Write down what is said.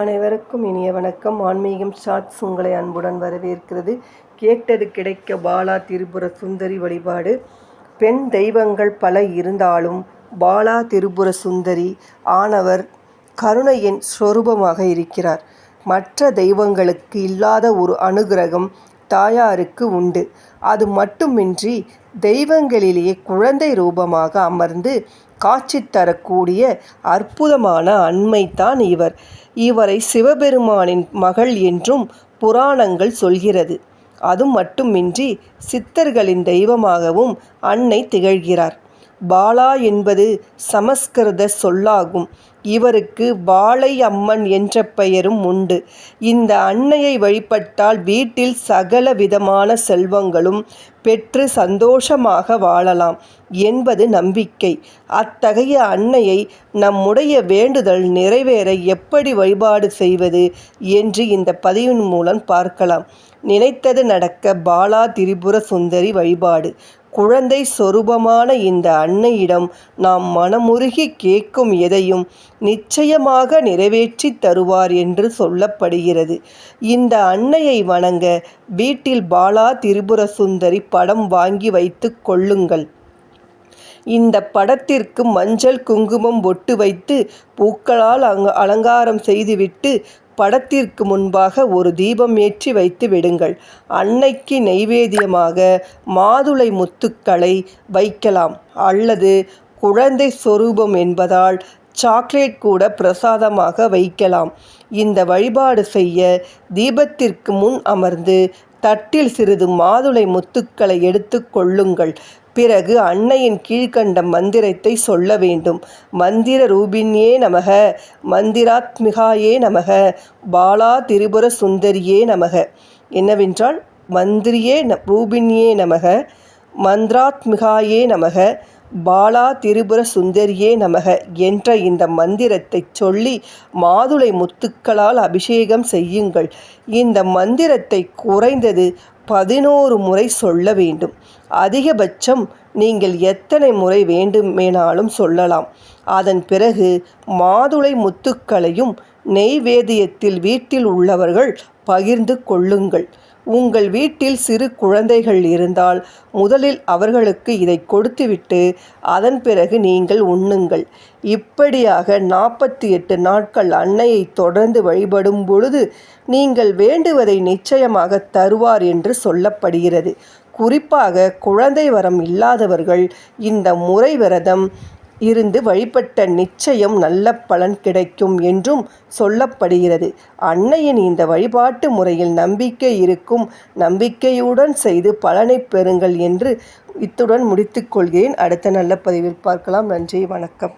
அனைவருக்கும் இனிய வணக்கம். ஆன்மீகம் ஷார்ட்ஸ் உங்களை அன்புடன் வரவேற்கிறது. கேட்டது கிடைக்க பாலா திரிபுர சுந்தரி வழிபாடு. பெண் தெய்வங்கள் பல இருந்தாலும் பாலா திரிபுர சுந்தரி ஆனவர் கருணையின் ஸ்வரூபமாக இருக்கிறார். மற்ற தெய்வங்களுக்கு இல்லாத ஒரு அனுகிரகம் தாயாருக்கு உண்டு. அது மட்டுமின்றி தெய்வங்களிலேயே குழந்தை ரூபமாக அமர்ந்து காட்சி தரக்கூடிய அற்புதமான அண்மைத்தான் இவர். இவரை சிவபெருமானின் மகள் என்றும் புராணங்கள் சொல்கிறது. அது மட்டுமின்றி சித்தர்களின் தெய்வமாகவும் அன்னை திகழ்கிறார். பாலா என்பது சமஸ்கிருத சொல்லாகும். இவருக்கு பாலை அம்மன் என்ற பெயரும் உண்டு. இந்த அன்னையை வழிபட்டால் வீட்டில் சகல விதமான செல்வங்களும் பெற்று சந்தோஷமாக வாழலாம் என்பது நம்பிக்கை. அத்தகைய அன்னையை நம்முடைய வேண்டுதல் நிறைவேற எப்படி வழிபாடு செய்வது என்று இந்த பதிவின் மூலம் பார்க்கலாம். நினைத்தது நடக்க பாலா திரிபுர சுந்தரி வழிபாடு. குழந்தை சொரூபமான இந்த அன்னையிடம் நாம் மனமுருகி கேட்கும் எதையும் நிச்சயமாக நிறைவேற்றி தருவார் என்று சொல்லப்படுகிறது. இந்த அன்னையை வணங்க வீட்டில் பாலா திரிபுர சுந்தரி படம் வாங்கி வைத்து கொள்ளுங்கள். இந்த படத்திற்கு மஞ்சள் குங்குமம் பொட்டு வைத்து பூக்களால் அங் அலங்காரம் செய்துவிட்டு படத்திற்கு முன்பாக ஒரு தீபம் ஏற்றி வைத்து விடுங்கள். அன்னைக்கு நைவேத்தியமாக மாதுளை முத்துக்களை வைக்கலாம். அல்லது குழந்தை சொரூபம் என்பதால் சாக்லேட் கூட பிரசாதமாக வைக்கலாம். இந்த வழிபாடு செய்ய தீபத்திற்கு முன் அமர்ந்து தட்டில் சிறிது மாதுளை முத்துக்களை எடுத்து கொள்ளுங்கள். பிறகு அன்னையின் கீழ்கண்ட மந்திரத்தை சொல்ல வேண்டும். மந்திர ரூபின்யே நமக மந்திராத்மிகாயே நமக பாலா திரிபுர சுந்தரியே நமக. என்னவென்றால் மந்திரியே ரூபின்யே நமக மந்திராத்மிகாயே நமக பாலா திரிபுர சுந்தரியே நமக என்ற இந்த மந்திரத்தை சொல்லி மாதுளை முத்துக்களால் அபிஷேகம் செய்யுங்கள். இந்த மந்திரத்தை குறைந்தது பதினோரு முறை சொல்ல வேண்டும். அதிகபட்சம் நீங்கள் எத்தனை முறை வேண்டுமேனாலும் சொல்லலாம். அதன் பிறகு மாதுளை முத்துக்களையும் நெய்வேதியத்தில் வீட்டில் உள்ளவர்கள் பகிர்ந்து கொள்ளுங்கள். உங்கள் வீட்டில் சிறு குழந்தைகள் இருந்தால் முதலில் அவர்களுக்கு இதை கொடுத்துவிட்டு அதன் பிறகு நீங்கள் உண்ணுங்கள். இப்படியாக நாற்பத்தி எட்டு நாட்கள் அன்னையை தொடர்ந்து வழிபடும் பொழுது நீங்கள் வேண்டுவதை நிச்சயமாக தருவார் என்று சொல்லப்படுகிறது. குறிப்பாக குழந்தை வரம் இல்லாதவர்கள் இந்த முறை விரதம் இருந்து வழிபட்ட நிச்சயம் நல்ல பலன் கிடைக்கும் என்றும் சொல்லப்படுகிறது. அன்னையின் இந்த வழிபாட்டு முறையில் நம்பிக்கை இருக்கும். நம்பிக்கையுடன் செய்து பலனை பெறுங்கள் என்று இத்துடன் முடித்துக்கொள்கிறேன் அடுத்த நல்ல பதிவில் பார்க்கலாம். நன்றி வணக்கம்.